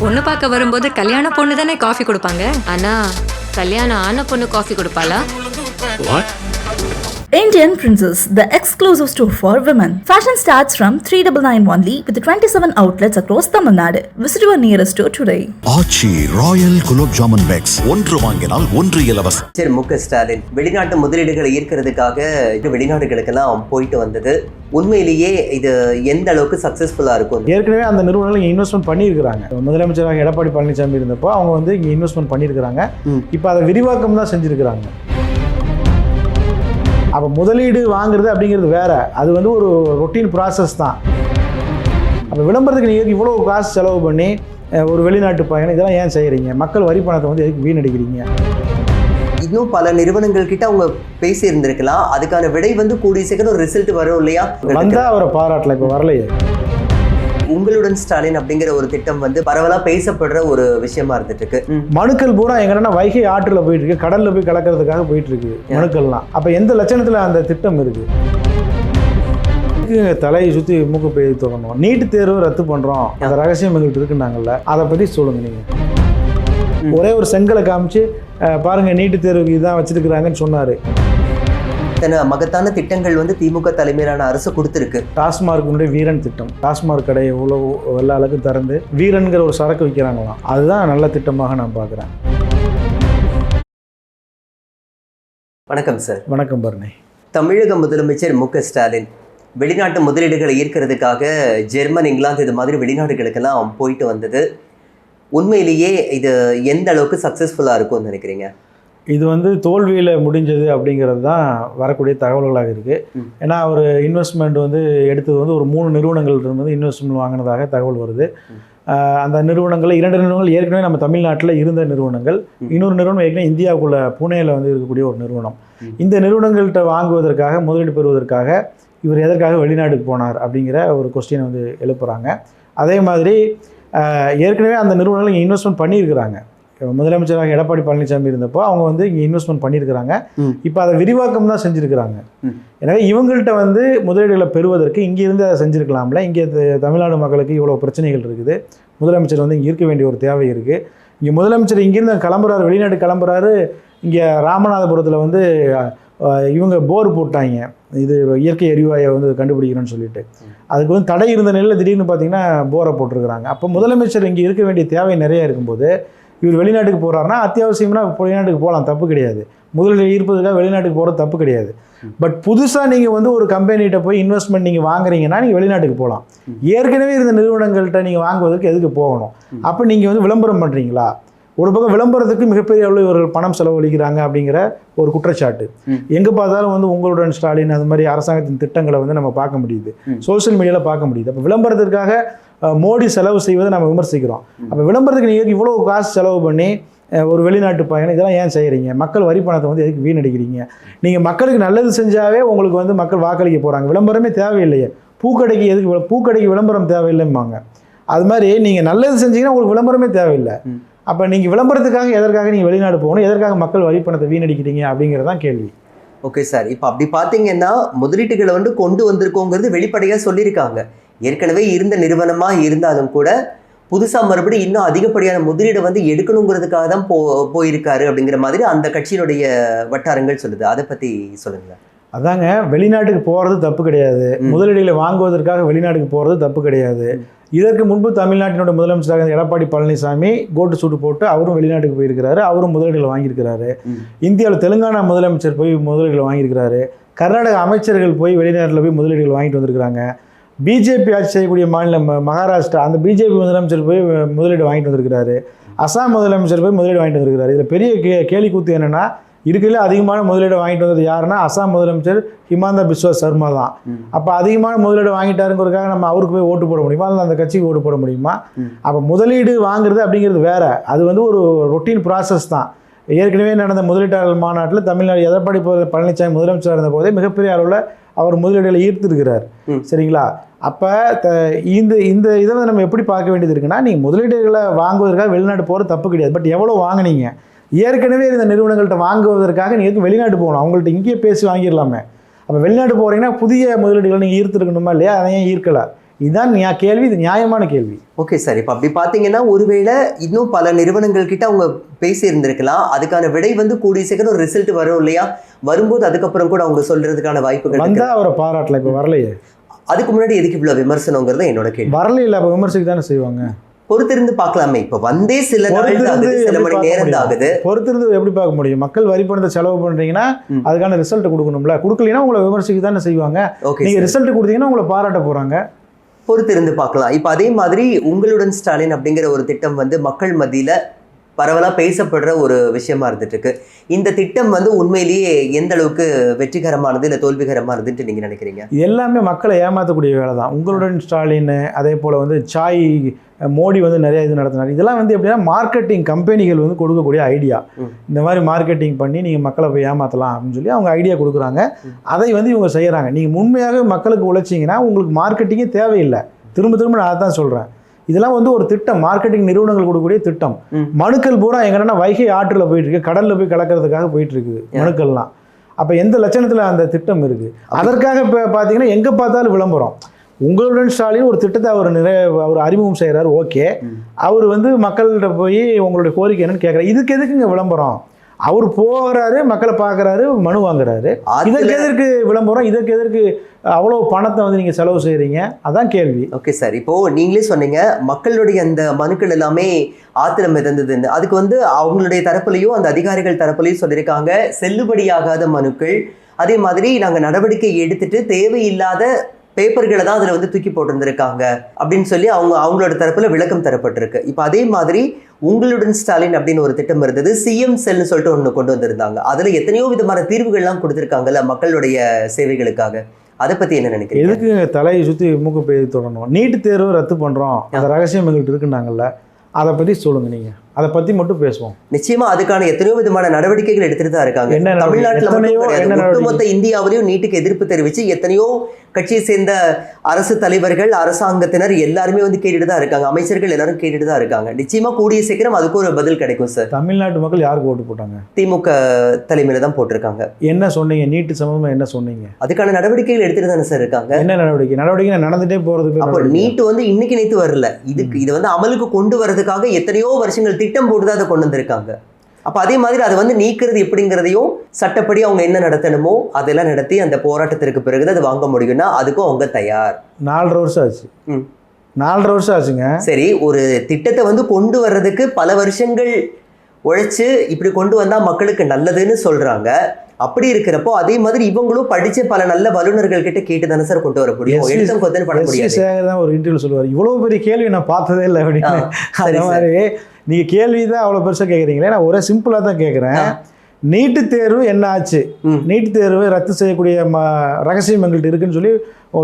பொண்ணு பார்க்க வரும்போது கல்யாண பொண்ணு தானே காஃபி கொடுப்பாங்க? ஆனா கல்யாணம் ஆன பொண்ணு coffee கொடுப்பாளா? What Indian Princess, the exclusive store for women. Fashion starts from 3991 only with 27 outlets across Tamil Nadu. Visit your nearest store today. Aachi Royal gulab jamun packs ஒன்று வாங்கினால் ஒன்று இலவசம் அமைச்சர் மு ஸ்டாலின் வெளிநாட்டு முதலீடுகளை ஈர்க்கிறதுக்காக இது வெளிநாடுகளுக்கெல்லாம் போயிட்டு வந்தது உண்மையிலேயே இது எந்த அளவுக்கு சக்சஸ்ஃபுல்லா இருக்கும் ஏற்கனவே அந்த நிறுவனங்கள் இன்வெஸ்ட்மெண்ட் பண்ணியிருக்கிறாங்க முதலமைச்சராக எடப்பாடி பழனிசாமி இருந்தப்போ அவங்க வந்து இங்கே இன்வெஸ்ட்மெண்ட் பண்ணியிருக்கிறாங்க. இப்போ அதை விரிவாக்கம் தான் செஞ்சுருக்கிறாங்க அப்போ முதலீடு வாங்குறது அப்படிங்கிறது வேற. அது வந்து ஒரு ரொட்டீன் ப்ராசஸ் தான். அப்போ விளம்பரத்துக்கு நீங்கள் இவ்வளோ காசு செலவு பண்ணி ஒரு வெளிநாட்டு பயணம் இதெல்லாம் ஏன் செய்கிறீங்க மக்கள் வரி பணத்தை வந்து எதுக்கு வீணடிக்கிறீங்க? இன்னும் பல நிறுவனங்கள் கிட்ட அவங்க பேசி இருந்திருக்கலாம் அதுக்கான விடை வந்து கூடிய சீக்கிரம் ரிசல்ட் வரும் இல்லையா? வந்தால் அவரை பாராட்டல இப்போ வரலையே. உங்களுடன் ஸ்டாலின் அப்படிங்கிற ஒரு திட்டம் வந்து பரவலா பேசப்படுற ஒரு விஷயமா இருந்துட்டு இருக்கு. மனுக்கள் பூரா எங்கன்னா வைகை ஆற்றில் போயிட்டு இருக்கு கடல்ல போய் கலக்கிறதுக்காக போயிட்டு இருக்கு மனுக்கள்லாம். அப்போ எந்த லட்சணத்தில் அந்த திட்டம் இருக்கு? தலையை சுற்றி மூக்கு போய் தொடரணும் நீட்டு தேர்வு ரத்து பண்ணுறோம் அந்த ரகசியம் எங்கள்கிட்ட இருக்குன்னாங்கல்ல அதை பற்றி சொல்லுங்க நீங்கள் ஒரே ஒரு செங்கலை காமிச்சு பாருங்க நீட்டு தேர்வுக்கு இதான் வச்சிருக்கிறாங்கன்னு சொன்னார். இத்தனை மகத்தான திட்டங்கள் வந்து திமுக தலைமையிலான அரசு கொடுத்துருக்கு. டாஸ்மார்க்கினுடைய வீரன் திட்டம். டாஸ்மார்க் கடையை இவ்வளோ எல்லா அளவுக்கும் திறந்து வீரன்கிற ஒரு சரக்கு விற்கிறாங்களாம் அதுதான் நல்ல திட்டமாக நான் பார்க்குறேன். வணக்கம் சார் வணக்கம் பரணி. தமிழக முதலமைச்சர் மு ஸ்டாலின் வெளிநாட்டு முதலீடுகளை ஈர்க்கிறதுக்காக ஜெர்மன் இங்கிலாந்து இது மாதிரி வெளிநாடுகளுக்கெல்லாம் போயிட்டு வந்தது. உண்மையிலேயே இது எந்த அளவுக்கு சக்ஸஸ்ஃபுல்லாக இருக்கும்னு நினைக்கிறீங்க? இது வந்து தோல்வியில் முடிஞ்சது அப்படிங்கிறது தான் வரக்கூடிய தகவல்களாக இருக்குது. ஏன்னா அவர் இன்வெஸ்ட்மெண்ட் வந்து எடுத்தது வந்து ஒரு மூணு நிறுவனங்கள் இருந்து இன்வெஸ்ட்மெண்ட் வாங்கினதாக தகவல் வருது அந்த நிறுவனங்கள் இரண்டு நிறுவனங்கள் ஏற்கனவே நம்ம தமிழ்நாட்டில் இருந்த நிறுவனங்கள். இன்னொரு நிறுவனம் ஏற்கனவே இந்தியாவுக்குள்ள புனேல வந்து இருக்கக்கூடிய ஒரு நிறுவனம். இந்த நிறுவனங்கள்கிட்ட வாங்குவதற்காக முதலீடு பெறுவதற்காக இவர் எதற்காக வெளிநாட்டுக்கு போனார் அப்படிங்கிற ஒரு கொஸ்டினை வந்து எழுப்புறாங்க அதே மாதிரி ஏற்கனவே அந்த நிறுவனங்கள் இன்வெஸ்ட்மெண்ட் பண்ணியிருக்கிறாங்க முதலமைச்சராக எடப்பாடி பழனிசாமி இருந்தப்போ அவங்க வந்து இங்கே இன்வெஸ்ட்மெண்ட் பண்ணியிருக்கிறாங்க. இப்போ அதை விரிவாக்கம் தான் செஞ்சுருக்கிறாங்க. எனவே இவங்கள்ட்ட வந்து முதலீடுகளை பெறுவதற்கு இங்கிருந்து அதை செஞ்சுருக்கலாம்ல. இங்கே தமிழ்நாடு மக்களுக்கு இவ்வளோ பிரச்சனைகள் இருக்குது. முதலமைச்சர் வந்து இங்கே இருக்க வேண்டிய ஒரு தேவை இருக்குது இங்கே முதலமைச்சர் இங்கேருந்து கிளம்புறாரு வெளிநாடு கிளம்புறாரு. இங்கே ராமநாதபுரத்தில் வந்து இவங்க போர் போட்டாங்க. இது இயற்கை எரிவாயை வந்து கண்டுபிடிக்கணும்னு சொல்லிட்டு. அதுக்கு வந்து தடை இருந்த நிலையில் திடீர்னு பார்த்தீங்கன்னா போரை போட்டிருக்கிறாங்க. அப்போ முதலமைச்சர் இங்கே இருக்க வேண்டிய தேவை நிறைய இருக்கும்போது இவர் வெளிநாட்டுக்கு போகிறாருன்னா அத்தியாவசியம்னா வெளிநாட்டுக்கு போகலாம் தப்பு கிடையாது. முதலீடு ஈர்ப்பதுக்காக வெளிநாட்டுக்கு போகிறது தப்பு கிடையாது. பட் புதுசாக நீங்கள் வந்து ஒரு கம்பெனிகிட்ட போய் இன்வெஸ்ட்மெண்ட் நீங்கள் வாங்குறீங்கன்னா நீங்கள் வெளிநாட்டுக்கு போகலாம். ஏற்கனவே இருந்த நிறுவனங்கள்கிட்ட நீங்கள் வாங்குவதற்கு எதுக்கு போகணும்? அப்போ நீங்கள் வந்து விளம்பரம் பண்ணுறீங்களா ஒரு பக்கம் விளம்பரத்துக்கு மிகப்பெரிய அளவில் இவர்கள் பணம் செலவழிக்கிறாங்க அப்படிங்கிற ஒரு குற்றச்சாட்டு. எங்கே பார்த்தாலும் வந்து உங்களுடன் ஸ்டாலின் அது மாதிரி அரசாங்கத்தின் திட்டங்களை வந்து நம்ம பார்க்க முடியுது. ம். சோஷியல் மீடியாவில் பார்க்க முடியுது. அப்போ விளம்பரத்திற்காக மோடி செலவு செய்வதை நம்ம விமர்சிக்கிறோம். அப்போ விளம்பரத்துக்கு நீங்கள் இவ்வளோ காசு செலவு பண்ணி ஒரு வெளிநாட்டு பயணம் இதெல்லாம் ஏன் செய்கிறீங்க மக்கள் வரி பணத்தை வந்து எதுக்கு வீணடிக்கிறீங்க? நீங்கள் மக்களுக்கு நல்லது செஞ்சாவே உங்களுக்கு வந்து மக்கள் வாக்களிக்க போகிறாங்க விளம்பரமே தேவையில்லையே. பூக்கடைக்கு எதுக்கு பூக்கடைக்கு விளம்பரம் தேவையில்லைம்பாங்க. அது மாதிரி நீங்கள் நல்லது செஞ்சீங்கன்னா உங்களுக்கு விளம்பரமே தேவையில்லை. அப்போ நீங்கள் விளம்பரத்துக்காக எதற்காக நீங்கள் வெளிநாடு போகணும்? எதற்காக மக்கள் வரி பணத்தை வீணடிக்கிறீங்க? அப்படிங்கிறதான் கேள்வி. Okay sir. இப்போ அப்படி பார்த்தீங்கன்னா முதலீட்டுகளை வந்து கொண்டு வந்திருக்கோங்கிறது வெளிப்படையாக சொல்லியிருக்காங்க. ஏற்கனவே இருந்த நிறுவனமாக இருந்தாலும் கூட புதுசாக மறுபடியும் இன்னும் அதிகப்படியான முதலீடை வந்து எடுக்கணுங்கிறதுக்காக தான் போ போயிருக்காரு அப்படிங்கிற மாதிரி அந்த கட்சியினுடைய வட்டாரங்கள் சொல்லுது. அதை பற்றி சொல்லுங்க அதாங்க வெளிநாட்டுக்கு போகிறது தப்பு கிடையாது. முதலீடுகளை வாங்குவதற்காக வெளிநாட்டுக்கு போகிறது தப்பு கிடையாது. இதற்கு முன்பு தமிழ்நாட்டினோட முதலமைச்சராக இருந்த எடப்பாடி பழனிசாமி கோட்டு சூட்டு போட்டு அவரும் வெளிநாட்டுக்கு போயிருக்கிறாரு அவரும் முதலீடுகளை வாங்கியிருக்கிறாரு. இந்தியாவில் தெலுங்கானா முதலமைச்சர் போய் முதலீடுகளை வாங்கியிருக்கிறாரு. கர்நாடக அமைச்சர்கள் போய் வெளிநாட்டில் போய் முதலீடுகள் வாங்கிட்டு வந்திருக்கிறாங்க. பிஜேபி ஆட்சி செய்யக்கூடிய மாநிலம் மகாராஷ்டிரா அந்த பிஜேபி முதலமைச்சர் போய் முதலீடு வாங்கிட்டு வந்திருக்கிறாரு. அசாம் முதலமைச்சர் போய் முதலீடு வாங்கிட்டு வந்திருக்கிறாரு. இதில் பெரிய கே கேலி கூத்து என்னன்னா இருக்கிறதுல அதிகமான முதலீடு வாங்கிட்டு வந்தது யாருன்னா அசாம் முதலமைச்சர் ஹிமாந்தா பிஸ்வா சர்மா தான். அப்போ அதிகமான முதலீடு வாங்கிட்டாருங்கிறதுக்காக நம்ம அவருக்கு போய் ஓட்டு போட முடியுமா? இல்லை அந்த கட்சிக்கு ஓட்டு போட முடியுமா. அப்போ முதலீடு வாங்குறது அப்படிங்கிறது வேற. அது வந்து ஒரு ரொட்டீன் ப்ராசஸ் தான். ஏற்கனவே நடந்த முதலீட்டாளர் மாநாட்டில் தமிழ்நாடு எடப்பாடி பழனிசாமி முதலமைச்சராக இருந்த போதே மிகப்பெரிய அளவில் அவர் முதலீடுகளை ஈர்த்திருக்கிறார். சரிங்களா? அப்போ இந்த இந்த இதை வந்து நம்ம எப்படி பார்க்க வேண்டியது இருக்குன்னா நீங்கள் முதலீடுகளை வாங்குவதற்காக வெளிநாடு போகிறது தப்பு கிடையாது. பட் எவ்வளோ வாங்குனீங்க? ஏற்கனவே இந்த நிறுவனங்கள்ட்ட வாங்குவதற்காக நீங்கள் வெளிநாட்டு போகணும்? அவங்கள்ட்ட இங்கேயே பேசி வாங்கிடலாமே. அப்போ வெளிநாட்டு போகிறீங்கன்னா புதிய முதலீடுகளை நீங்கள் ஈர்த்திருக்கணுமா இல்லையா? அதை ஏன் ஈர்க்கலை. இதுதான் கேள்வி இது நியாயமான கேள்வி. ஓகே சார் இப்போ அப்படி பார்த்தீங்கன்னா ஒருவேளை இன்னும் பல நிறுவனங்கள் கிட்ட அவங்க பேசி இருந்திருக்கலாம் அதுக்கான விடை வந்து கூடிய சீக்கிரம் ஒரு ரிசல்ட் வரும் இல்லையா? வரும்போது அதுக்கப்புறம் கூட அவங்க சொல்றதுக்கான வாய்ப்புகள் வந்தா இருக்கு. அவரை பாராட்டல இப்போ வரலையே? அதுக்கு முன்னாடி எதுக்கு இவ்வளவு விமர்சனங்கிறது என்னோட கேள்வி. வரலையில அப்போ விமர்சிக்க தானே செய்வாங்க? பொறுத்திருந்து பார்க்கலாமே இப்போ வந்தே சில சில மணி நேரம்? ஆகுது. பொறுத்திருந்து எப்படி பார்க்க முடியும்? மக்கள் வரி பணத்தை செலவு பண்றீங்கன்னா ம். அதுக்கான ரிசல்ட் கொடுக்கணும்ல. கொடுக்கலைன்னா உங்களை விமர்சிக்க தானே செய்வாங்க. ஓகே நீங்க சார். ரிசல்ட் கொடுத்தீங்கன்னா உங்களை பாராட்ட போறாங்க. பொறுத்திருந்து பார்க்கலாம். இப்போ அதே மாதிரி உங்களுடன் ஸ்டாலின் அப்படிங்கிற ஒரு திட்டம் வந்து மக்கள் மத்தியில் பரவலாக பேசப்படுற ஒரு விஷயமா இருந்துட்டுருக்கு. இந்த திட்டம் வந்து உண்மையிலேயே எந்த அளவுக்கு வெற்றிகரமானது இல்லை தோல்விகரமானதுன்ட்டு நீங்கள் நினைக்கிறீங்க? இது எல்லாமே மக்களை ஏமாற்றக்கூடிய வேலை தான் உங்களுடன் ஸ்டாலின் அதே போல் வந்து சாய் மோடி வந்து நிறைய இது நடத்தினார். இதெல்லாம் வந்து எப்படின்னா மார்க்கெட்டிங் கம்பெனிகள் வந்து கொடுக்கக்கூடிய ஐடியா. இந்த மாதிரி மார்க்கெட்டிங் பண்ணி நீங்கள் மக்களை போய் ஏமாற்றலாம் அப்படின்னு சொல்லி அவங்க ஐடியா கொடுக்குறாங்க. அதை வந்து இவங்க செய்கிறாங்க நீங்கள் உண்மையாக மக்களுக்கு உழைச்சிங்கன்னா உங்களுக்கு மார்க்கெட்டிங்கே தேவையில்லை. திரும்ப திரும்ப நான் அதான் சொல்கிறேன் இதெல்லாம் வந்து ஒரு திட்டம். மார்க்கெட்டிங் நிறுவனங்கள் கொடுக்கக்கூடிய திட்டம். மனுக்கள் பூரா எங்கன்னா வைகை ஆற்றில் போயிட்டு இருக்கு கடலில் போய் கலக்கிறதுக்காக போயிட்டு இருக்குது மனுக்கள்லாம். அப்போ எந்த லட்சணத்தில் அந்த திட்டம் இருக்குது அதற்காக இப்போ பார்த்தீங்கன்னா எங்கே பார்த்தாலும் விளம்பரம். உங்களுடன் ஸ்டாலின் ஒரு திட்டத்தை அவர் நிறைய அவர் அறிமுகம் செய்கிறாரு ஓகே. அவர் வந்து மக்கள்கிட்ட போய் உங்களுடைய கோரிக்கை என்னன்னு கேட்குறாரு இதுக்கு எதுக்குங்க விளம்பரம்? அவர் போகிறாரு மக்களை பார்க்குறாரு மனு வாங்குறாரு. இதற்கு எதற்கு விளம்பரம்? இதற்கு எதற்கு அவ்வளோ பணத்தை வந்து நீங்கள் செலவு செய்கிறீங்க அதான் கேள்வி. Okay sir. இப்போ நீங்களே சொன்னீங்க மக்களுடைய அந்த மனுக்கள் எல்லாமே ஆத்திர மிதந்ததுன்னு. அதுக்கு வந்து அவங்களுடைய தரப்புலையும் அந்த அதிகாரிகள் தரப்புலையும் சொல்லியிருக்காங்க செல்லுபடியாகாத மனுக்கள். அதே மாதிரி நாங்கள் நடவடிக்கை எடுத்துட்டு தேவையில்லாத பேப்பர்களை தான் அதில் வந்து தூக்கி போட்டிருந்திருக்காங்க அப்படின்னு சொல்லி அவங்க அவங்களோட தரப்புல விளக்கம் தரப்பட்டிருக்கு. இப்போ அதே மாதிரி உங்களுடன் ஸ்டாலின் அப்படின்னு ஒரு திட்டம் இருந்தது சிஎம் செல்னு சொல்லிட்டு ஒன்று கொண்டு வந்திருந்தாங்க. அதில் எத்தனையோ விதமான தீர்வுகள்லாம் கொடுத்துருக்காங்கல்ல மக்களுடைய சேவைகளுக்காக. அதை பற்றி என்ன நினைக்கிறீங்க? எதுக்கு தலையை சுற்றி மூக்கு போய் தொடரணும் நீட்டு தேர்வு ரத்து பண்ணுறோம் அந்த ரகசியம் எங்கள்கிட்ட இருக்குன்னாங்கல்ல. அதை பற்றி சொல்லுங்கள் நீங்கள் அதை பற்றி மட்டும் பேசுவோம். நிச்சயமா அதுக்கான எத்தனையோ விதமான நடவடிக்கைகள் எடுத்துட்டு தான் இருக்காங்க? தமிழ்நாட்டுல மட்டும் ஒட்டுமொத்த இந்தியாவிலையும் நீட்டுக்கு எதிர்ப்பு தெரிவிச்சு எத்தனையோ கட்சியை சேர்ந்த அரசு தலைவர்கள் அரசாங்கத்தினர் எல்லாருமே வந்து கேட்டுட்டு தான் இருக்காங்க. அமைச்சர்கள் எல்லாரும் கேட்டுட்டு தான் இருக்காங்க. நிச்சயமா கூடிய சீக்கிரம் அதுக்கு ஒரு பதில் கிடைக்கும் சார் தமிழ்நாட்டு மக்கள் யாருக்கு ஓட்டு போட்டாங்க? திமுக தலைமையில தான் போட்டிருக்காங்க. என்ன சொன்னீங்க? நீட்டு சம்பந்தமாக என்ன சொன்னீங்க? அதுக்கான நடவடிக்கைகள் எடுத்துட்டு தானே சார் இருக்காங்க. என்ன நடவடிக்கை? நடவடிக்கை நடந்துட்டே போகிறது அப்போ நீட் வந்து இன்னைக்கு நேத்து வரல. இதுக்கு இது வந்து அமலுக்கு கொண்டு வரதுக்காக எத்தனையோ வருஷங்கள் திட்டம் போட்டு தான் அதை கொண்டு வந்திருக்காங்க. அப்ப அதே மாதிரி அதை வந்து நீக்கிறது எப்படிங்கிறதையும் சட்டப்படி அவங்க என்ன நடத்தணுமோ அதெல்லாம் நடத்தி அந்த போராட்டத்திற்கு பிறகு அது வாங்க முடியும்னா அதுக்கும் அவங்க தயார். நாலரை வருஷம் ஆச்சு. நாலரை வருஷம் ஆச்சுங்க. சரி ஒரு திட்டத்தை வந்து கொண்டு வர்றதுக்கு பல வருஷங்கள் உழைச்சு இப்படி கொண்டு வந்தா மக்களுக்கு நல்லதுன்னு சொல்றாங்க. அப்படி இருக்கிறப்போ அதே மாதிரி இவங்களும் படிச்ச பல நல்ல வல்லுநர்கள் கிட்ட கேட்டு தானே சார் கொண்டு வர முடியும்? எஸ். எடுத்தம் கொத்தன்னு பண்ண சேகர் தான் ஒரு இன்டர்வியூ சொல்லுவார். இவ்வளோ பெரிய கேள்வி நான் பார்த்ததே இல்லை அப்படின்னு. சார். மாதிரி நீங்கள் கேள்வி தான் அவ்வளோ பெருசாக கேட்குறீங்களே நான் ஒரே சிம்பிளாக தான் கேட்குறேன். நீட்டு தேர்வு என்ன ஆச்சு. நீட்டு தேர்வு ரத்து செய்யக்கூடிய ம ரகசியம் எங்கள்கிட்ட இருக்குன்னு சொல்லி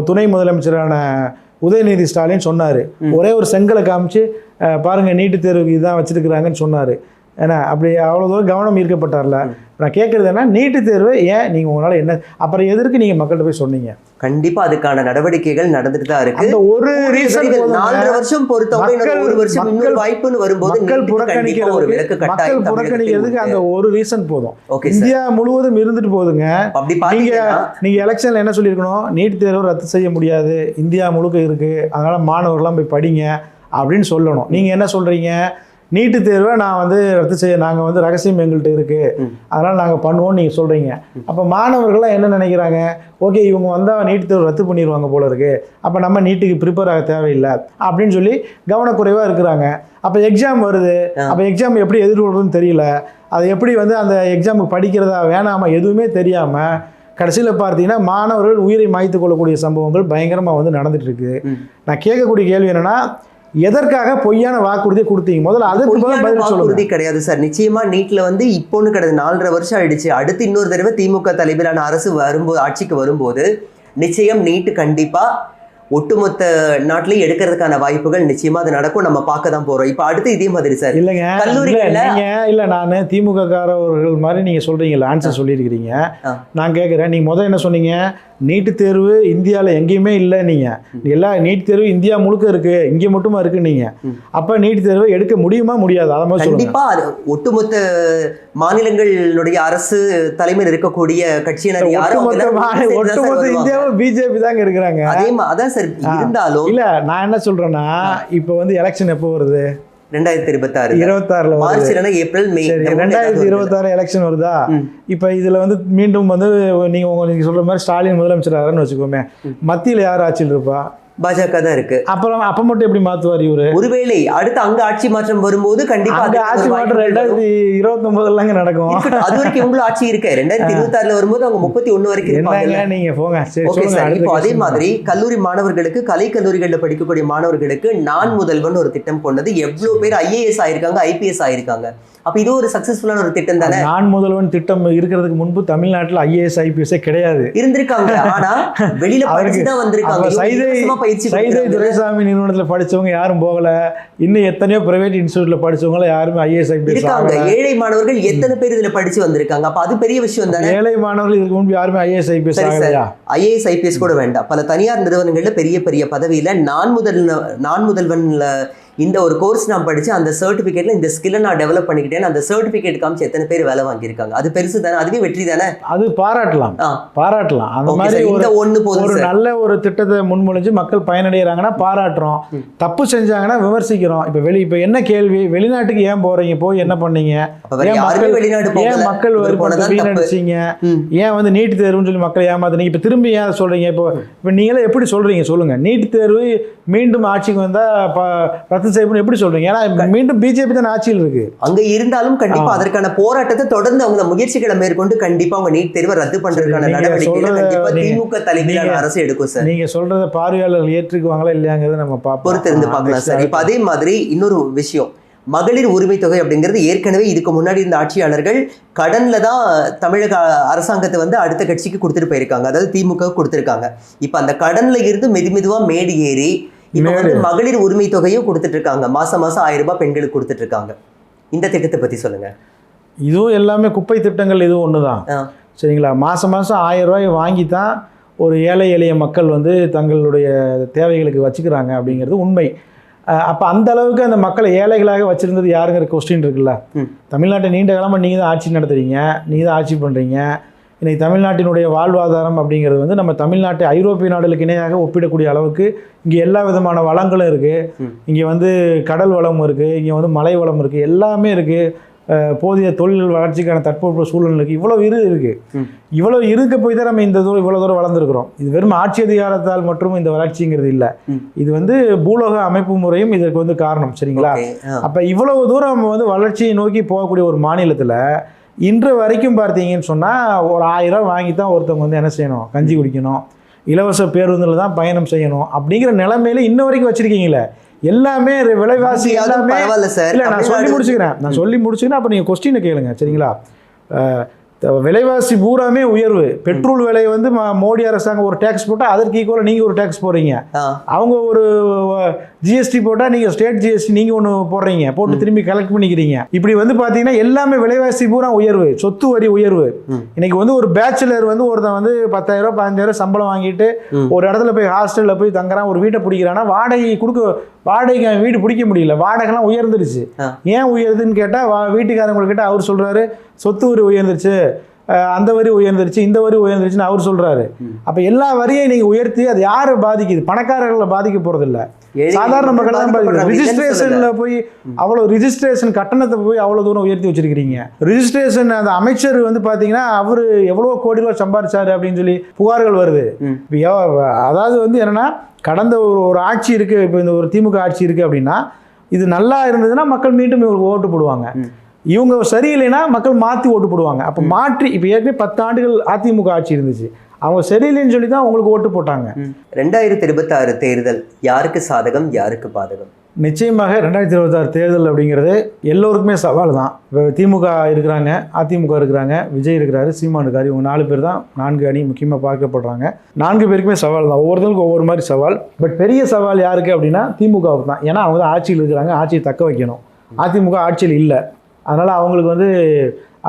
துணை முதலமைச்சரான உதயநிதி ஸ்டாலின் சொன்னார். ஒரே ஒரு செங்கலை காமிச்சு அஹ், பாருங்க நீட்டு தேர்வுக்கு இதான் வச்சிருக்கிறாங்கன்னு சொன்னார். ஏன்னா அப்படி அவ்வளோ தூரம் கவனம் ஈர்க்கப்பட்டார்ல. நான் கேட்குறது என்ன நீட்டு தேர்வு ஏன் நீங்கள் உங்களால் என்ன அப்புறம் எதற்கு நீங்கள் மக்கள்கிட்ட போய் சொன்னீங்க? கண்டிப்பா அதுக்கான நடவடிக்கைகள் நடந்துட்டு தான் இருக்கு. அந்த ஒரு ரீசன் நாலரை வருஷம் பொறுத்தவரை ஒரு வருஷம் இன்னொரு வாய்ப்புன்னு வரும்போது மக்கள் கண்டிப்பா ஒரு புறக்கணிக்கிறதுக்கு மக்கள் புறக்கணிக்கிறதுக்கு அந்த ஒரு ரீசன் போதும். இந்தியா முழுவதும் இருந்துட்டு போகுதுங்க. அப்படி நீங்க நீங்க எலெக்ஷன்ல என்ன சொல்லியிருக்கணும்? நீட் தேர்வு ரத்து செய்ய முடியாது. இந்தியா முழுக்க இருக்கு. அதனால மாணவர்கள்லாம் போய் படிங்க அப்படின்னு சொல்லணும். நீங்க என்ன சொல்றீங்க? நீட்டு தேர்வை நான் வந்து ரத்து செய்ய நாங்கள் வந்து ரகசியம் எங்கள்கிட்ட இருக்கு. ம். அதனால் நாங்கள் பண்ணுவோம்னு நீங்கள் சொல்கிறீங்க அப்போ மாணவர்கள்லாம் என்ன நினைக்கிறாங்க? ஓகே இவங்க வந்தால் நீட் தேர்வு ரத்து பண்ணிடுவாங்க போல இருக்கு. அப்போ நம்ம நீட்டுக்கு ப்ரிப்பேர் ஆக தேவையில்லை. அப்படின்னு சொல்லி கவனக்குறைவாக இருக்கிறாங்க. அப்போ எக்ஸாம் வருது. அப்போ எக்ஸாம் எப்படி எதிர்கொள்றதுன்னு தெரியல. அது எப்படி வந்து அந்த எக்ஸாமுக்கு படிக்கிறதா வேணாமா எதுவுமே தெரியாமல் கடைசியில் பார்த்தீங்கன்னா மாணவர்கள் உயிரை மாய்த்து கொள்ளக்கூடிய சம்பவங்கள் பயங்கரமாக வந்து நடந்துட்டு இருக்கு. ம். நான் கேட்கக்கூடிய கேள்வி என்னன்னா எதற்காக பொய்யான வாக்குறுதியை கொடுத்தீங்க? முதல்ல அதுக்கு பதில் வாக்குறுதி கிடையாது சார். நிச்சயமா நீட்ல வந்து இப்போன்னு கிடையாது. நாலரை வருஷம் ஆயிடுச்சு. அடுத்து இன்னொரு தடவை திமுக தலைமையிலான அரசு வரும்போது ஆட்சிக்கு வரும்போது நிச்சயம் நீட்டு கண்டிப்பா ஒட்டுமொத்த நாட்டிலையும் எடுக்கிறதுக்கான வாய்ப்புகள் நிச்சயமா அது நடக்கும். நம்ம பார்க்க தான் போறோம். இப்போ அடுத்து இதே மாதிரி சார். இல்லைங்க. நீங்க இல்ல நான் திமுக காரவர்கள் மாதிரி நீங்க சொல்றீங்கல்ல ஆன்சர் சொல்லியிருக்கிறீங்க. நான் கேட்குறேன் நீங்க முதல் என்ன சொன்னீங்க? நீட்டு தேர்வு இந்தியாவில் எங்கேயுமே இல்லை நீங்கள் எல்லா நீட் தேர்வு இந்தியா முழுக்க இருக்குது இங்கே மட்டுமா இருக்கு நீங்கள் அப்போ நீட் தேர்வை எடுக்க முடியுமா முடியாது? அதை மாதிரி சொல்லுங்கள் கண்டிப்பா அது ஒட்டுமொத்த மாநிலங்களுடைய அரசு தலைமையில் இருக்கக்கூடிய கட்சியினர் யாரும் ஒட்டுமொத்த. இந்தியாவும் பிஜேபி தாங்க இருக்கிறாங்க. அதே அதான் சார் இருந்தாலும் இல்ல நான் என்ன சொல்றேன்னா இப்போ வந்து எலெக்ஷன் எப்போ வருது? ரெண்டாயிரத்தி இருபத்தி ஆறு இருபத்தாறுல மார்ச் இல்லைன்னா ஏப்ரல் மே. ரெண்டாயிரத்தி இருபத்தாறு எலெக்ஷன் வருதா? இப்போ இதுல வந்து மீண்டும் வந்து நீங்க உங்க நீங்க சொல்ற மாதிரி ஸ்டாலின் முதலமைச்சர் ஆகிறான்னு வச்சுக்கோமே மத்தியில யார் ஆட்சியில் இருப்பா? பாஜக தான் இருக்கு. அப்புறம் அப்ப மட்டும் எப்படி மாத்துவார் இவரு? ஒருவேளை அடுத்து அங்க ஆட்சி மாற்றம் வரும்போது கண்டிப்பா அங்க ஆட்சி மாற்றம். ரெண்டாயிரத்தி இருபத்தி ஒன்பதுலங்க நடக்கும். அது வரைக்கும் இவங்களும் ஆட்சி இருக்கு? ரெண்டாயிரத்தி இருபத்தி ஆறுல வரும்போது அவங்க முப்பத்தி ஒண்ணு வரைக்கும் இருப்பாங்க நீங்க போங்க. ஓகே சார் இப்போ அதே. மாதிரி கல்லூரி மாணவர்களுக்கு கலை கல்லூரிகளில் படிக்கக்கூடிய மாணவர்களுக்கு நான் முதல்வன் ஒரு திட்டம் கொண்டது. எவ்வளவு பேர் ஐஏஎஸ் ஆயிருக்காங்க ஐபிஎஸ் ஆயிருக்காங்க. அப்ப இது ஒரு சக்சஸ்ஃபுல்லான ஒரு திட்டம் தானே? நான் முதல்வன் திட்டம் இருக்கிறதுக்கு முன்பு தமிழ்நாட்டில் ஐஏஎஸ் ஐபிஎஸ்ஸே கிடையாது. இருந்திருக்காங்க. ஆனா வெளியில படிச்சுதான் வந்திருக்காங்க. பயிற்சி சைதை. துரைசாமி நிறுவனத்தில் படிச்சவங்க யாரும் போகல. இன்னும் எத்தனையோ பிரைவேட் இன்ஸ்டியூட்ல படிச்சவங்க யாருமே ஐஏஎஸ் இருக்காங்க. ஏழை மாணவர்கள் எத்தனை பேர் இதுல படிச்சு வந்திருக்காங்க? அப்ப அது பெரிய விஷயம் தானே? ஏழை மாணவர்கள் இதுக்கு முன்பு யாருமே ஐஏஎஸ் ஐபிஎஸ் ஆகலையா? ஐஏஎஸ் ஐபிஎஸ் கூட வேண்டாம். பல தனியார் நிறுவனங்கள்ல பெரிய பெரிய பதவியில நான் முதல் நான் முதல்வன்ல இந்த ஒரு கோர்ஸ் நான் படிச்சு அந்த சர்டிபிகேட்ல இந்த ஸ்கில்லை நான் டெவலப் பண்ணிக்கிட்டேன் அந்த சர்டிபிகேட் காமிச்சு எத்தனை பேர் வேலை வாங்கியிருக்காங்க. அது பெருசு தானே? அதுவே வெற்றி தானே? அது பாராட்டலாம். பாராட்டலாம். அந்த மாதிரி இந்த ஒண்ணு போதும் ஒரு நல்ல ஒரு திட்டத்தை முன்மொழிஞ்சு மக்கள் பயனடைகிறாங்கன்னா பாராட்டுறோம். தப்பு செஞ்சாங்கன்னா விமர்சிக்கிறோம். இப்போ வெளி இப்போ என்ன கேள்வி? வெளிநாட்டுக்கு ஏன் போறீங்க? போய் என்ன பண்ணீங்க? ஏன் மக்கள் வீணடிச்சீங்க. ஏன் வந்து நீட் தேர்வுன்னு சொல்லி மக்களை ஏமாத்துனீங்க இப்போ திரும்பி ஏன் சொல்றீங்க? இப்போ இப்போ நீங்களே எப்படி சொல்றீங்க? சொல்லுங்க. நீட் தேர்வு மீண்டும் ஆட்சிக்கு வந்தா ப- ரத்து செய்யப்படும். எப்படி சொல்றீங்க? ஏன்னா மீண்டும் பிஜேபி தான் ஆட்சியில் இருக்கு. அங்க இருந்தாலும் கண்டிப்பா அதற்கான போராட்டத்தை தொடர்ந்து அவங்க முயற்சிகளை மேற்கொண்டு கண்டிப்பா அவங்க நீட் தேர்வை ரத்து கண்டிப்பா நீங்க- திமுக தலைமையிலான அரசு எடுக்கும் சார் நீங்க சொல்றத பார்வையாளர்கள் ஏற்றுக்குவாங்களா இல்லையாங்கிறத நம்ம பார்ப்போம். பொறுத்து இருந்து பார்க்கலாம் சார் இப்போ அதே மாதிரி இன்னொரு விஷயம். மகளிர் உரிமை தொகை அப்படிங்கிறது ஏற்கனவே இதுக்கு முன்னாடி இருந்த ஆட்சியாளர்கள் கடன்ல தான் தமிழக அரசாங்கத்தை வந்து அடுத்த கட்சிக்கு கொடுத்துட்டு போயிருக்காங்க. அதாவது திமுக கொடுத்துருக்காங்க. இப்போ அந்த கடன்ல இருந்து மெது மெதுவா மேடு ஏறி இப்போ வந்து மகளிர் உரிமை தொகையும் கொடுத்துட்டு இருக்காங்க மாசம் மாசம் ஆயிரம் ரூபாய் பெண்களுக்கு கொடுத்துட்டு இருக்காங்க இந்த திட்டத்தை பத்தி சொல்லுங்க. இதுவும் எல்லாமே குப்பை திட்டங்கள் இதுவும் ஒன்று தான். சரிங்களா? மாதம் மாதம் ஆயிரம் ரூபாய் வாங்கி தான் ஒரு ஏழை எளிய மக்கள் வந்து தங்களுடைய தேவைகளுக்கு வச்சுக்கிறாங்க அப்படிங்கிறது உண்மை. அப்போ அந்த அளவுக்கு அந்த மக்களை ஏழைகளாக வச்சிருந்தது யாருங்கிற கொஸ்டின் இருக்குல்ல. தமிழ்நாட்டை நீண்ட காலமாக நீங்கள் தான் ஆட்சி நடத்துறீங்க நீங்கள் தான் ஆட்சி பண்ணுறீங்க இன்னைக்கு தமிழ்நாட்டினுடைய வாழ்வாதாரம் அப்படிங்கிறது வந்து நம்ம தமிழ்நாட்டை ஐரோப்பிய நாடுகளுக்கு இணையாக ஒப்பிடக்கூடிய அளவுக்கு இங்கே எல்லா விதமான வளங்களும் இருக்குது இங்கே வந்து கடல் வளம் இருக்குது இங்கே வந்து மலை வளம் இருக்குது எல்லாமே இருக்குது போதிய தொழில் வளர்ச்சிக்கான தட்பவெப்ப இருக்குது இவ்வளோ இரு இருக்குது இவ்வளோ இருக்க போய் தான் நம்ம இந்த தூரம் இவ்வளோ தூரம் வளர்ந்துருக்கிறோம். இது வெறும் ஆட்சி அதிகாரத்தால் மட்டும் இந்த வளர்ச்சிங்கிறது இல்லை. இது வந்து பூலோக அமைப்பு முறையும் இதற்கு வந்து காரணம் சரிங்களா. அப்போ இவ்வளவு தூரம் நம்ம வந்து வளர்ச்சியை நோக்கி போகக்கூடிய ஒரு மாநிலத்தில் இன்று வரைக்கும் பார்த்தீங்கன்னு சொன்னால் ஒரு ஆயிரம் வாங்கி தான் ஒருத்தவங்க வந்து என்ன செய்யணும்? கஞ்சி குடிக்கணும். இலவச பேருந்தில் தான் பயணம் செய்யணும். அப்படிங்கிற நிலைமையில இன்ன வரைக்கும் வச்சிருக்கீங்களே எல்லாமே விலைவாசி எல்லாமே இல்லை நான் சொல்லி முடிச்சுக்கிறேன். நான் சொல்லி முடிச்சுக்கிறேன் அப்போ நீங்கள் கொஸ்டினை கேளுங்க. சரிங்களா? விலைவாசி பூராமே உயர்வு. பெட்ரோல் விலை வந்து மோடி அரசாங்கம் ஒரு டேக்ஸ் போட்டால் அதற்கு ஈக்குவலாக நீங்கள் ஒரு டேக்ஸ் போடுறீங்க. அவங்க ஒரு ஜிஎஸ்டி போட்டால் நீங்கள் ஸ்டேட் ஜிஎஸ்டி நீங்கள் ஒன்று போடுறீங்க. போட்டு திரும்பி கலெக்ட் பண்ணிக்கிறீங்க. இப்படி வந்து பார்த்தீங்கன்னா எல்லாமே விலைவாசி பூரா உயர்வு. சொத்து வரி உயர்வு. இன்னைக்கு வந்து ஒரு பேச்சுலர் வந்து ஒருத்தன் வந்து பத்தாயிரம் பதினஞ்சாயிரம் சம்பளம் வாங்கிட்டு ஒரு இடத்துல போய் ஹாஸ்டலில் போய் தங்குறான் ஒரு வீட்டை பிடிக்கிறான்னா வாடகை கொடுக்க வாடகைக்கு வீடு பிடிக்க முடியல. வாடகைலாம் உயர்ந்துருச்சு. ஏன் உயருதுன்னு கேட்டால் வீட்டுக்காரங்கக்கிட்ட அவர் சொல்கிறாரு சொத்து வரி உயர்ந்துருச்சு. அந்த வரி உயர்ந்துருச்சு இந்த வரி உயர்ந்துருச்சுன்னு அவர் சொல்கிறாரு அப்போ எல்லா வரியும் நீங்கள் உயர்த்தி அது யாரை பாதிக்குது? பணக்காரர்களை பாதிக்க போகிறதில்ல சாதாரண மக்கள் தான். இல்லைன்னு ரிஜிஸ்ட்ரேஷன்ல போய் அவ்வளோ ரிஜிஸ்ட்ரேஷன் கட்டணத்தை போய் அவ்வளோ தூரம் உயர்த்தி வச்சிருக்கிறீங்க. ரிஜிஸ்ட்ரேஷன் அந்த அமைச்சர் வந்து பார்த்தீங்கன்னா அவர் எவ்வளோ கோடி ரூபா சம்பாரிச்சாரு அப்படின்னு சொல்லி புகார்கள் வருது. அதாவது வந்து என்னன்னா கடந்த ஒரு ஒரு ஆட்சி இருக்கு. இப்போ இந்த ஒரு திமுக ஆட்சி இருக்கு அப்படின்னா இது நல்லா இருந்ததுன்னா மக்கள் மீண்டும் இவங்களுக்கு ஓட்டு போடுவாங்க. இவங்க சரியில்லைன்னா மக்கள் மாற்றி ஓட்டு போடுவாங்க. அப்போ மாற்றி இப்போ ஏற்கனவே பத்து ஆண்டுகள் அதிமுக ஆட்சி இருந்துச்சு. அவங்க சரியில்லைன்னு சொல்லி தான் உங்களுக்கு ஓட்டு போட்டாங்க. ரெண்டாயிரத்தி இருபத்தாறு தேர்தல் யாருக்கு சாதகம் யாருக்கு பாதகம்? நிச்சயமாக ரெண்டாயிரத்தி இருபத்தாறு தேர்தல் அப்படிங்கிறது எல்லோருக்குமே சவால் தான். இப்போ திமுக இருக்கிறாங்க அதிமுக இருக்கிறாங்க விஜய் இருக்கிறாரு சீமான் இருக்காரு. இவங்க நாலு பேர் தான் நான்கு அணி முக்கியமாக பார்க்கப்படுறாங்க. நான்கு பேருக்குமே சவால் தான். ஒவ்வொருத்தருக்கும் ஒவ்வொரு மாதிரி சவால். பட் பெரிய சவால் யாருக்கு அப்படின்னா திமுகவுக்கு தான். ஏன்னா அவங்க தான் ஆட்சியில் இருக்கிறாங்க ஆட்சியை தக்க வைக்கணும். அதிமுக ஆட்சியில் இல்லை. அதனால் அவங்களுக்கு வந்து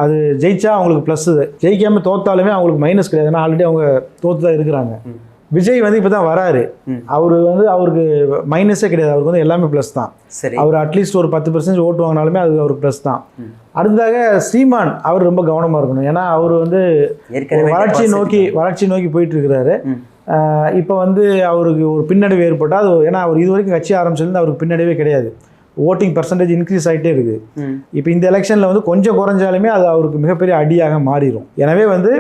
அது ஜெயிச்சா அவங்களுக்கு ப்ளஸ் ஜெயிக்காம தோத்தாலுமே அவங்களுக்கு மைனஸ் கிடையாது. ஏன்னா ஆல்ரெடி அவங்க தோத்து தான் இருக்கிறாங்க. விஜய் வந்து இப்போ தான் வராரு. அவர் வந்து அவருக்கு மைனஸே கிடையாது. அவருக்கு வந்து எல்லாமே ப்ளஸ் தான். சரி. அவர் அட்லீஸ்ட் ஒரு பத்து பர்சன்டேஜ் ஓட்டு வாங்கினாலுமே அது அவருக்கு ப்ளஸ் தான். அடுத்ததாக ஸ்ரீமான் அவர் ரொம்ப கவனமாக இருக்கணும். ஏன்னா அவர் வந்து deposit நோக்கி வளர்ச்சி நோக்கி போயிட்டு இருக்கிறாரு. இப்போ வந்து அவருக்கு ஒரு பின்னடைவு ஏற்பட்டால் அது ஏன்னா அவர் இது வரைக்கும் கட்சி ஆரம்பிச்சிருந்து அவருக்கு பின்னடைவே கிடையாது. ஓட்டிங் பர்சன்டேஜ் இன்க்ரீஸ் ஆகிட்டே இருக்குது. இப்போ இந்த எலெக்ஷனில் வந்து கொஞ்சம் குறைஞ்சாலுமே அது அவருக்கு மிகப்பெரிய அடியாக மாறிடும் எனவே வந்து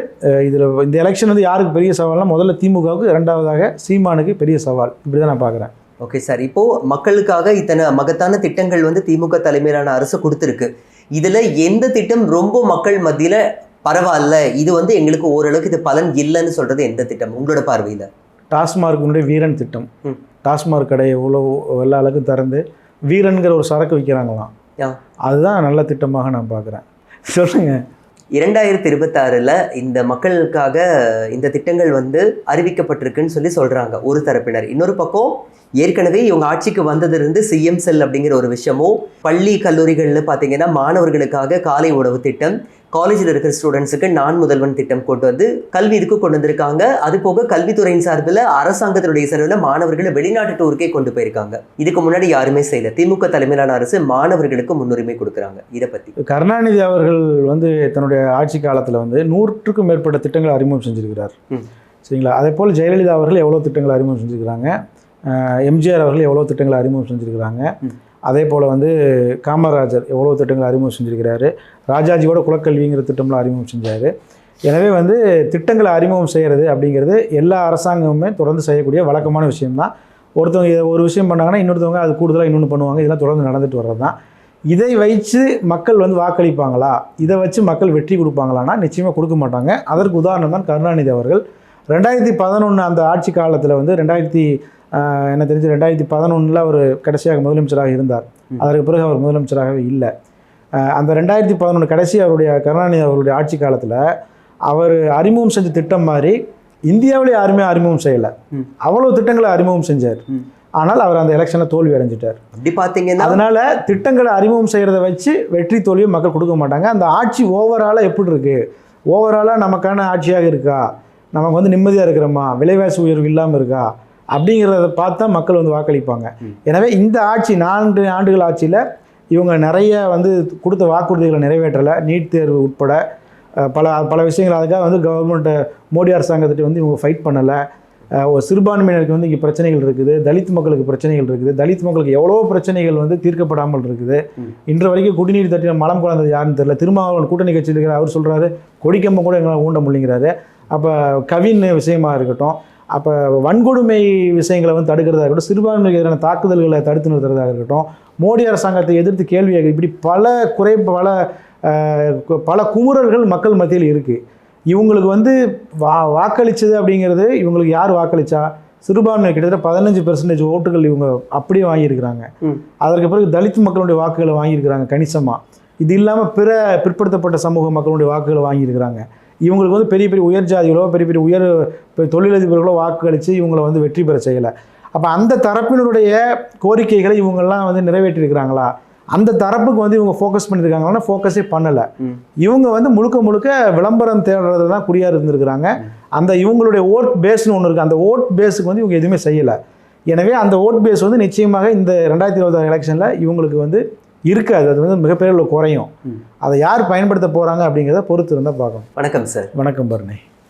இதில் இந்த எலெக்ஷன் வந்து யாருக்கு பெரிய சவால்னா முதல்ல திமுகவுக்கு இரண்டாவதாக சீமானுக்கு பெரிய சவால். இப்படி தான் நான் பார்க்குறேன் ஓகே சார் இப்போ மக்களுக்காக இத்தனை மகத்தான திட்டங்கள் வந்து திமுக தலைமையிலான அரசு கொடுத்துருக்கு. இதுல எந்த திட்டம் ரொம்ப மக்கள் மத்தியில பரவாயில்ல? இது வந்து எங்களுக்கு ஓரளவுக்கு இது பலன் இல்லைன்னு சொல்றது எந்த திட்டம்? உங்களோட பார்வையில. டாஸ்மார்க்கினுடைய வீரன் திட்டம். டாஸ்மார்க் கடையை எவ்வளோ எல்லா அளவுக்கும் திறந்து வீரன்கிற ஒரு சரக்கு விற்கிறாங்களாம். அதுதான் நல்ல திட்டமாக நான் பார்க்குறேன். சொல்லுங்கள் இரண்டாயிரத்தி இருபத்தாறுல இந்த மக்களுக்காக இந்த திட்டங்கள் வந்து அறிவிக்கப்பட்டிருக்குன்னு சொல்லி சொல்றாங்க ஒரு தரப்பினர். இன்னொரு பக்கம் ஏற்கனவே இவங்க ஆட்சிக்கு வந்ததிலிருந்து சிஎம் செல் அப்படிங்கிற ஒரு விஷயமும் பள்ளி கல்லூரிகள்ல பாத்தீங்கன்னா மாணவர்களுக்காக காலை உணவு திட்டம் காலேஜில் இருக்கிற ஸ்டூடெண்ட்ஸுக்கு நான் முதல்வன் திட்டம் கொண்டு வந்து கல்வி இதுக்கு கொண்டு வந்திருக்காங்க. அது போக கல்வித்துறையின் சார்பில் அரசாங்கத்தினுடைய செலவில் மாணவர்களை வெளிநாட்டு டூருக்கே கொண்டு போயிருக்காங்க. இதுக்கு முன்னாடி யாருமே செய்யல. திமுக தலைமையிலான அரசு மாணவர்களுக்கு முன்னுரிமை கொடுக்குறாங்க. இதை பத்தி. கருணாநிதி அவர்கள் வந்து தன்னுடைய ஆட்சி காலத்தில் வந்து நூற்றுக்கும் மேற்பட்ட திட்டங்களை அறிமுகம் செஞ்சிருக்கிறார். சரிங்களா? அதே போல் ஜெயலலிதா அவர்கள் எவ்வளோ திட்டங்களை அறிமுகம் செஞ்சுருக்கிறாங்க? எம்ஜிஆர் அவர்கள் எவ்வளோ திட்டங்களை அறிமுகம் செஞ்சுருக்கிறாங்க. அதே போல் வந்து காமராஜர் எவ்வளோ திட்டங்களை அறிமுகம் செஞ்சுருக்கிறாரு. ராஜாஜியோட குலக்கல்விங்கிற திட்டம்லாம் அறிமுகம் செஞ்சார். எனவே வந்து திட்டங்களை அறிமுகம் செய்கிறது அப்படிங்கிறது எல்லா அரசாங்கமுமே தொடர்ந்து செய்யக்கூடிய வழக்கமான விஷயம்தான். ஒருத்தவங்க இதை ஒரு விஷயம் பண்ணாங்கன்னா இன்னொருத்தவங்க அது கூடுதலாக இன்னொன்று பண்ணுவாங்க. இதெல்லாம் தொடர்ந்து நடந்துட்டு வர்றது தான் இதை வைத்து மக்கள் வந்து வாக்களிப்பாங்களா? இதை வச்சு மக்கள் வெற்றி கொடுப்பாங்களான்னா நிச்சயமாக கொடுக்க மாட்டாங்க. அதற்கு உதாரணம் தான் கருணாநிதி அவர்கள். ரெண்டாயிரத்தி பதினொன்று அந்த ஆட்சி காலத்தில் வந்து ரெண்டாயிரத்தி எனக்கு தெரிஞ்சு ரெண்டாயிரத்தி பதினொன்றில் அவர் கடைசியாக முதலமைச்சராக இருந்தார். அதற்கு பிறகு அவர் முதலமைச்சராகவே இல்லை. அந்த ரெண்டாயிரத்தி பதினொன்று கடைசி அவருடைய கருணாநிதி அவருடைய ஆட்சி காலத்தில் அவர் அறிமுகம் செஞ்ச திட்டம் மாதிரி இந்தியாவிலே யாருமே அறிமுகம் செய்யலை. அவ்வளோ திட்டங்களை அறிமுகம் செஞ்சார். ஆனால் அவர் அந்த எலெக்ஷனில் தோல்வி அடைஞ்சிட்டார். அப்படி பார்த்தீங்கன்னா அதனால திட்டங்களை அறிமுகம் செய்கிறத வச்சு வெற்றி தோல்வியை மக்கள் கொடுக்க மாட்டாங்க. அந்த ஆட்சி ஓவராலாக எப்படி இருக்கு? ஓவராலாக நமக்கான ஆட்சியாக இருக்கா? நமக்கு வந்து நிம்மதியாக இருக்கிறோமா? விலைவாசி உயர்வு இல்லாமல் இருக்கா? அப்படிங்கிறத பார்த்தா மக்கள் வந்து வாக்களிப்பாங்க. எனவே இந்த ஆட்சி நான்கு ஆண்டுகள் ஆட்சியில் இவங்க நிறைய வந்து கொடுத்த வாக்குறுதிகளை நிறைவேற்றலை. நீட் தேர்வு உட்பட பல பல விஷயங்கள். அதுக்காக வந்து கவர்மெண்ட்டை மோடி அரசாங்கத்திட்ட வந்து இவங்க ஃபைட் பண்ணலை. ஒரு சிறுபான்மையினருக்கு வந்து இங்கே பிரச்சனைகள் இருக்குது. தலித் மக்களுக்கு பிரச்சனைகள் இருக்குது. தலித் மக்களுக்கு எவ்வளோ பிரச்சனைகள் வந்து தீர்க்கப்படாமல் இருக்குது. இன்று வரைக்கும் குடிநீர் தட்டின மலம் குழந்தது யாருன்னு தெரியல. திருமாவளவன் கூட்டணி கட்சியில் இருக்கிற அவர் சொல்கிறாரு கொடிக்கம்பம் கூட எங்களால் ஊண்ட முடியுங்கிறாரு அப்போ கவின் விஷயமா இருக்கட்டும் அப்போ வன்கொடுமை விஷயங்களை வந்து தடுக்கிறதா இருக்கட்டும் சிறுபான்மைக்கு எதிரான தாக்குதல்களை தடுத்து நிறுத்துறதாக இருக்கட்டும் மோடி அரசாங்கத்தை எதிர்த்து கேள்வி இப்படி பல குறை பல பல குமுறல்கள் மக்கள் மத்தியில் இருக்குது இவங்களுக்கு வந்து வா வாக்களிச்சது அப்படிங்கிறது இவங்களுக்கு யார் வாக்களிச்சா? சிறுபான்மை கிட்டத்தட்ட பதினஞ்சு பெர்சன்டேஜ் ஓட்டுகள் இவங்க அப்படியே வாங்கியிருக்கிறாங்க. அதற்கு பிறகு தலித் மக்களுடைய வாக்குகளை வாங்கியிருக்கிறாங்க கணிசமாக இது இல்லாமல் பிற பிற்படுத்தப்பட்ட சமூக மக்களுடைய வாக்குகளை வாங்கியிருக்கிறாங்க. இவங்களுக்கு வந்து பெரிய பெரிய உயர் ஜாதிகளோ பெரிய பெரிய உயர் தொழிலதிபர்களோ வாக்களித்து இவங்களை வந்து வெற்றி பெற செய்யலை. அப்போ அந்த தரப்பினருடைய கோரிக்கைகளை இவங்கெல்லாம் வந்து நிறைவேற்றியிருக்கிறாங்களா அந்த தரப்புக்கு வந்து இவங்க ஃபோக்கஸ் பண்ணியிருக்காங்கன்னா ஃபோக்கஸே பண்ணலை. இவங்க வந்து முழுக்க முழுக்க விளம்பரம் தேடுறது தான் குறியாக இருந்திருக்கிறாங்க. அந்த இவங்களுடைய ஓட் பேஸ்னு ஒன்று இருக்குது அந்த ஓட் பேஸுக்கு வந்து இவங்க எதுவுமே செய்யலை. எனவே அந்த ஓட் பேஸ் வந்து நிச்சயமாக இந்த ரெண்டாயிரத்தி இருபத்தாறு எலெக்ஷனில் இவங்களுக்கு வந்து இருக்காது. அது வந்து மிகப்பெரிய குறையும். அதை யார் பயன்படுத்த போகிறாங்க அப்படிங்கிறத பொறுத்து இருந்தால் பார்க்கணும் வணக்கம் சார். வணக்கம் பரணி.